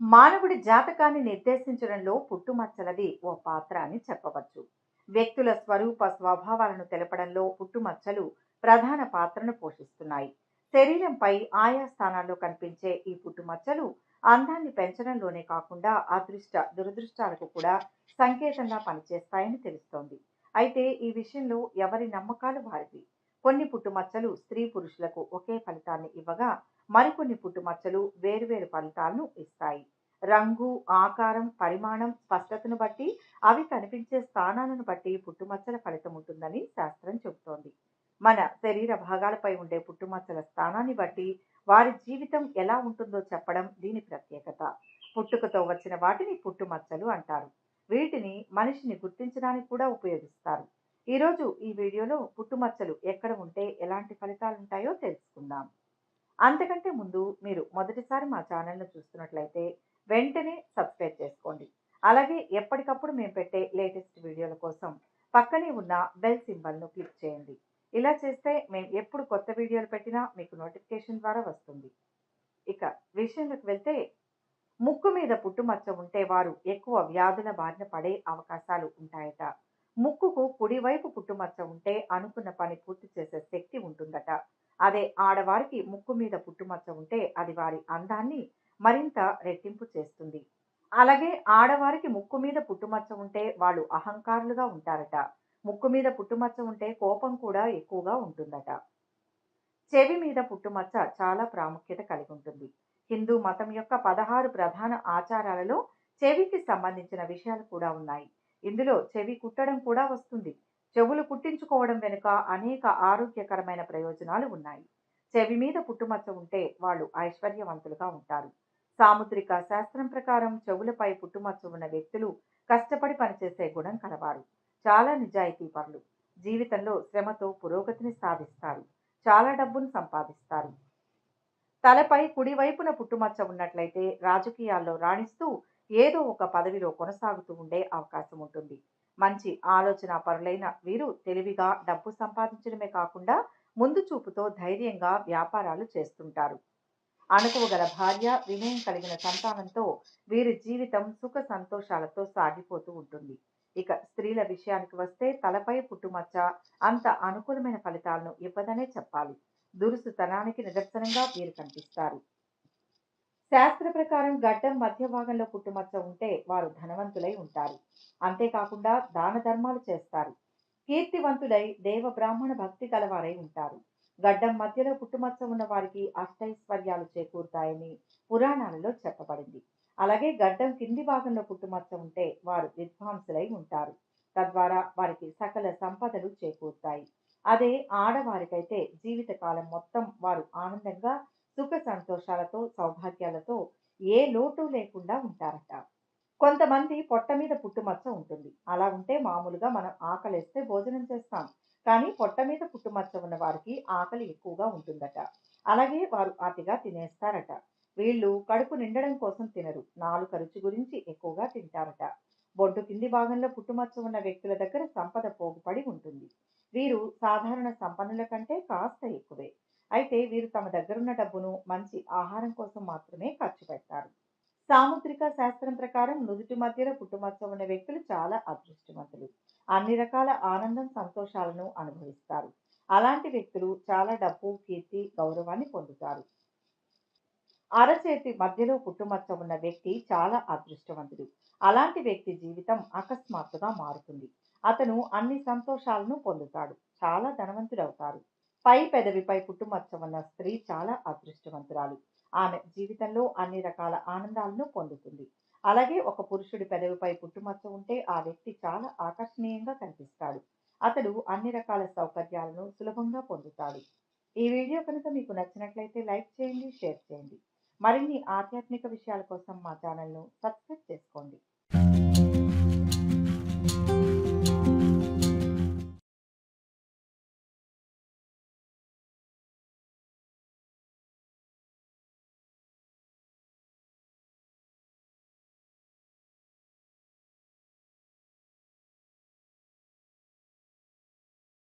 మానవుడి జాతకాన్ని నిర్దేశించడంలో పుట్టుమచ్చలది ఓ పాత్ర అని చెప్పవచ్చు. వ్యక్తుల స్వరూప స్వభావాలను తెలపడంలో పుట్టుమచ్చలు ప్రధాన పాత్రను పోషిస్తున్నాయి. శరీరంపై ఆయా స్థానాల్లో కనిపించే ఈ పుట్టుమచ్చలు అందాన్ని పెంచడంలోనే కాకుండా అదృష్ట దురదృష్టాలకు కూడా సంకేతంగా పనిచేస్తాయని తెలుస్తోంది. అయితే ఈ విషయంలో ఎవరి నమ్మకాలు వారివి? కొన్ని పుట్టుమచ్చలు స్త్రీ పురుషులకు ఒకే ఫలితాన్ని ఇవ్వగా మరికొన్ని పుట్టుమచ్చలు వేరువేరు ఫలితాలను ఇస్తాయి. రంగు ఆకారం పరిమాణం స్పష్టతను బట్టి అవి కనిపించే స్థానాలను బట్టి పుట్టుమచ్చల ఫలితం ఉంటుందని శాస్త్రం చెబుతోంది. మన శరీర భాగాలపై ఉండే పుట్టుమచ్చల స్థానాన్ని బట్టి వారి జీవితం ఎలా ఉంటుందో చెప్పడం దీని ప్రత్యేకత. పుట్టుకతో వచ్చిన వాటిని పుట్టుమచ్చలు అంటారు. వీటిని మనిషిని గుర్తించడానికి కూడా ఉపయోగిస్తారు. ఈరోజు ఈ వీడియోలో పుట్టుమచ్చలు ఎక్కడ ఉంటే ఎలాంటి ఫలితాలు ఉంటాయో తెలుసుకుందాం. అంతకంటే ముందు మీరు మొదటిసారి మా ఛానల్ను చూస్తున్నట్లయితే వెంటనే సబ్స్క్రైబ్ చేసుకోండి. అలాగే ఎప్పటికప్పుడు మేము పెట్టే లేటెస్ట్ వీడియోల కోసం పక్కనే ఉన్న బెల్ సింబల్ను క్లిక్ చేయండి. ఇలా చేస్తే మేము ఎప్పుడు కొత్త వీడియోలు పెట్టినా మీకు నోటిఫికేషన్ ద్వారా వస్తుంది. ఇక విషయంలోకి వెళ్తే ముక్కు మీద పుట్టుమచ్చ ఉంటే వారు ఎక్కువ వ్యాధుల బారిన పడే అవకాశాలు ఉంటాయట. ముక్కుకు కుడివైపు పుట్టుమచ్చ ఉంటే అనుకున్న పని పూర్తి చేసే శక్తి ఉంటుందట. అదే ఆడవారికి ముక్కు మీద పుట్టుమచ్చ ఉంటే అది వారి అందాన్ని మరింత రెట్టింపు చేస్తుంది. అలాగే ఆడవారికి ముక్కు మీద పుట్టుమచ్చ ఉంటే వాళ్ళు అహంకారులుగా ఉంటారట. ముక్కు మీద పుట్టుమచ్చ ఉంటే కోపం కూడా ఎక్కువగా ఉంటుందట. చెవి మీద పుట్టుమచ్చ చాలా ప్రాముఖ్యత కలిగి ఉంటుంది. హిందూ మతం యొక్క పదహారు ప్రధాన ఆచారాలలో చెవికి సంబంధించిన విషయాలు కూడా ఉన్నాయి. ఇందులో చెవి కుట్టడం కూడా వస్తుంది. చెవులు కుట్టించుకోవడం వెనుక అనేక ఆరోగ్యకరమైన ప్రయోజనాలు ఉన్నాయి. చెవి మీద పుట్టుమచ్చ ఉంటే వాళ్ళు ఐశ్వర్యవంతులుగా ఉంటారు. సాముద్రిక శాస్త్రం ప్రకారం చెవులపై పుట్టుమచ్చ ఉన్న వ్యక్తులు కష్టపడి పనిచేసే గుణం కలవారు. చాలా నిజాయితీ పరులు. జీవితంలో శ్రమతో పురోగతిని సాధిస్తారు. చాలా డబ్బును సంపాదిస్తారు. తలపై కుడివైపున పుట్టుమచ్చ ఉన్నట్లయితే రాజకీయాల్లో రాణిస్తూ ఏదో ఒక పదవిలో కొనసాగుతూ ఉండే అవకాశం ఉంటుంది. మంచి ఆలోచన పరులైన వీరు తెలివిగా డబ్బు సంపాదించడమే కాకుండా ముందు చూపుతో ధైర్యంగా వ్యాపారాలు చేస్తుంటారు. అణుకువగల భార్య వినయం కలిగిన సంతానంతో వీరి జీవితం సుఖ సంతోషాలతో సాగిపోతూ ఉంటుంది. ఇక స్త్రీల విషయానికి వస్తే తలపై పుట్టుమచ్చ అంత అనుకూలమైన ఫలితాలను ఇవ్వదనే చెప్పాలి. దురుసుతనానికి నిదర్శనంగా వీరు కనిపిస్తారు. శాస్త్ర ప్రకారం గడ్డం మధ్య భాగంలో పుట్టుమచ్చ ఉంటే వారు ధనవంతులై ఉంటారు. అంతేకాకుండా దాన ధర్మాలు చేస్తారు. కీర్తివంతులై దేవ బ్రాహ్మణ భక్తి కలవారై ఉంటారు. గడ్డం మధ్యలో పుట్టుమచ్చ ఉన్న వారికి అష్టైశ్వర్యాలు చేకూరుతాయని పురాణాలలో చెప్పబడింది. అలాగే గడ్డం కింది భాగంలో పుట్టుమచ్చ ఉంటే వారు విద్వాంసులై ఉంటారు. తద్వారా వారికి సకల సంపదలు చేకూరుతాయి. అదే ఆడవారికైతే జీవితకాలం మొత్తం వారు ఆనందంగా సుఖ సంతోషాలతో సౌభాగ్యాలతో ఏ లోటు లేకుండా ఉంటారట. కొంతమంది పొట్ట మీద పుట్టుమచ్చ ఉంటుంది. అలా ఉంటే మామూలుగా మనం ఆకలిస్తే భోజనం చేస్తాం. కానీ పొట్ట మీద పుట్టుమచ్చ ఉన్న వారికి ఆకలి ఎక్కువగా ఉంటుందట. అలాగే వారు అతిగా తినేస్తారట. వీళ్ళు కడుపు నిండడం కోసం తినరు. నాలుక రుచి గురించి ఎక్కువగా తింటారట. బొడ్డు కింది భాగంలో పుట్టుమచ్చ ఉన్న వ్యక్తుల దగ్గర సంపద పోగుపడి ఉంటుంది. వీరు సాధారణ సంపన్నుల కంటే కాస్త ఎక్కువే. అయితే వీరు తమ దగ్గరున్న డబ్బును మంచి ఆహారం కోసం మాత్రమే ఖర్చు పెడతారు. సాముద్రిక శాస్త్రం ప్రకారం నుదుటి మధ్యలో పుట్టుమచ్చ ఉన్న వ్యక్తులు చాలా అదృష్టవంతులు. అన్ని రకాల ఆనందం సంతోషాలను అనుభవిస్తారు. అలాంటి వ్యక్తులు చాలా డబ్బు కీర్తి గౌరవాన్ని పొందుతారు. అరచేతి మధ్యలో పుట్టుమచ్చ ఉన్న వ్యక్తి చాలా అదృష్టవంతుడు. అలాంటి వ్యక్తి జీవితం అకస్మాత్తుగా మారుతుంది. అతను అన్ని సంతోషాలను పొందుతాడు. చాలా ధనవంతుడవుతారు. పై పెదవిపై పుట్టుమచ్చ ఉన్న స్త్రీ చాలా అదృష్టవంతురాలు. ఆమె జీవితంలో అన్ని రకాల ఆనందాలను పొందుతుంది. అలాగే ఒక పురుషుడి పెదవిపై పుట్టుమచ్చ ఉంటే ఆ వ్యక్తి చాలా ఆకర్షణీయంగా కనిపిస్తాడు. అతడు అన్ని రకాల సౌకర్యాలను సులభంగా పొందుతాడు. ఈ వీడియో కనుక మీకు నచ్చినట్లయితే లైక్ చేయండి షేర్ చేయండి. మరిన్ని ఆధ్యాత్మిక విషయాల కోసం మా ఛానల్ను సబ్స్క్రైబ్ చేసుకోండి.